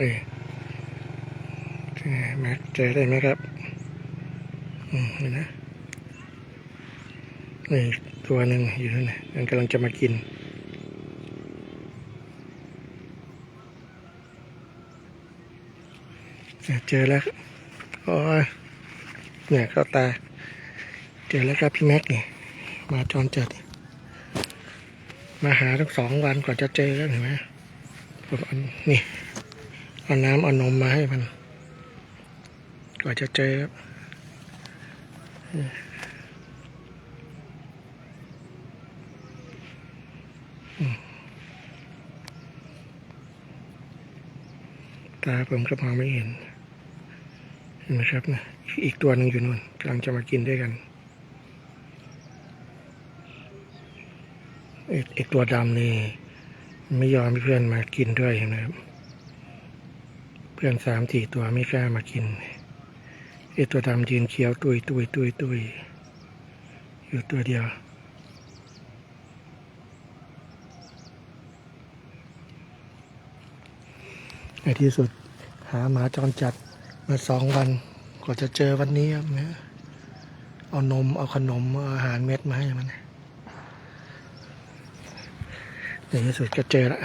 นี่แม็กเจอได้ไหมครับ อืมนี่นะ นี่ตัวหนึ่งอยู่นั่นนะมันกำลังจะมากิน เจอแล้วโอ้ยเนี่ยเข้าตา เจอแล้วครับพี่แม็กนี่ มาจรจัด มาหาทั้งสองวันกว่าจะเจอแล้วเห็นไหมผมเอานี่ เอาน้ำเอานมมาให้มันกว่าจะเจอครับตาผมก็มองไม่เห็นเห็นไหมครับนะอีกตัวหนึ่งอยู่นู่นกำลังจะมากินด้วยกันอ้ไอ้ตัวดำนี่ไม่ยอมให้เพื่อนมากินด้วยเห็นไหมครับ เพื่อนสามสี่ตัวไม่กล้ามากินไอตัวดำยืนเคี้ยวตุยตุยตุยตุยอยู่ตัวเดียว ในที่สุดหาหมาจรจัดมาสองวันกว่าจะเจอวันนี้ครับเนี่ยเอานม เอาขนมเอาอาหารเม็ดมาให้มันในที่สุดก็เจอละ